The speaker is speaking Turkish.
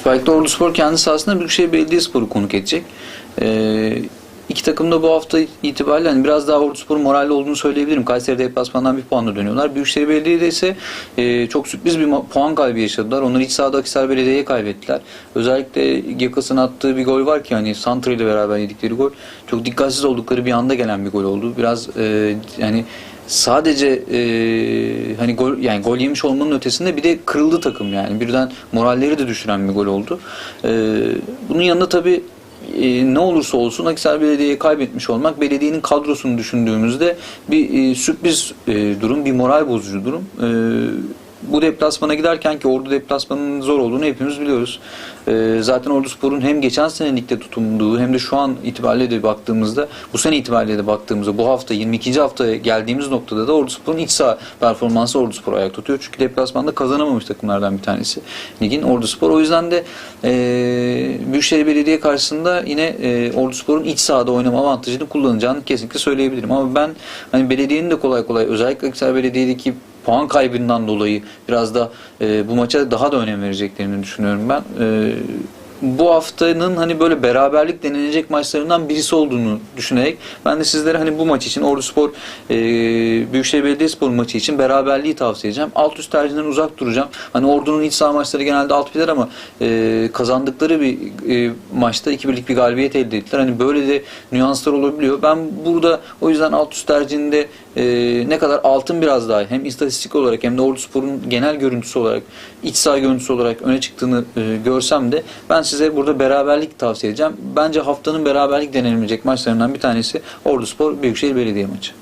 Süper Lig'de Ordu Spor kendi sahasında Büyükşehir Belediyespor'u konuk edecek. Ee, iki takım da bu hafta itibariyle hani biraz daha Ordu moralli olduğunu söyleyebilirim. Kayseri deplasmandan bir puanla dönüyorlar. Büyükşehir Belediye'de ise e, çok sürpriz bir puan kaybı yaşadılar. Onlar iç sahada Akhisar Belediye'ye kaybettiler. Özellikle Gekas'ın attığı bir gol var ki hani Santra ile beraber yedikleri gol çok dikkatsiz oldukları bir anda gelen bir gol oldu. Biraz e, yani sadece e, hani gol yani gol yemiş olmanın ötesinde bir de kırıldı takım yani birden moralleri de düşüren bir gol oldu. E, bunun yanında tabii e, ne olursa olsun Akhisar Belediye'ye kaybetmiş olmak belediyenin kadrosunu düşündüğümüzde bir e, sürpriz e, durum, bir moral bozucu durum. E, bu deplasmana giderken ki Ordu deplasmanının zor olduğunu hepimiz biliyoruz. E, zaten Ordu Spor'un hem geçen sene ligde tutunduğu hem de şu an itibariyle de baktığımızda bu sene itibariyle de baktığımızda bu hafta 22. haftaya geldiğimiz noktada da Ordu Spor'un iç saha performansı Ordu Spor'u ayak tutuyor. Çünkü deplasmanda kazanamamış takımlardan bir tanesi ligin Ordu Spor. O yüzden de e, Büyükşehir Belediye karşısında yine e, Ordu Spor'un iç sahada oynama avantajını kullanacağını kesinlikle söyleyebilirim. Ama ben hani belediyenin de kolay kolay özellikle Akhisar Belediye'deki puan kaybından dolayı biraz da e, bu maça daha da önem vereceklerini düşünüyorum ben. E, bu haftanın hani böyle beraberlik denilecek maçlarından birisi olduğunu düşünerek ben de sizlere hani bu maç için Ordu Spor e, Büyükşehir Belediyespor maçı için beraberliği tavsiye edeceğim. Alt üst tercihinden uzak duracağım. Hani Ordu'nun iç saha maçları genelde alt biter ama e, kazandıkları bir e, maçta 2-1'lik bir galibiyet elde ettiler. Hani böyle de nüanslar olabiliyor. Ben burada o yüzden alt üst tercihinde e, ne kadar altın biraz daha hem istatistik olarak hem de Ordu Spor'un genel görüntüsü olarak iç saha görüntüsü olarak öne çıktığını e, görsem de ben size burada beraberlik tavsiye edeceğim. Bence haftanın beraberlik denilebilecek maçlarından bir tanesi Ordu Spor Büyükşehir Belediye maçı.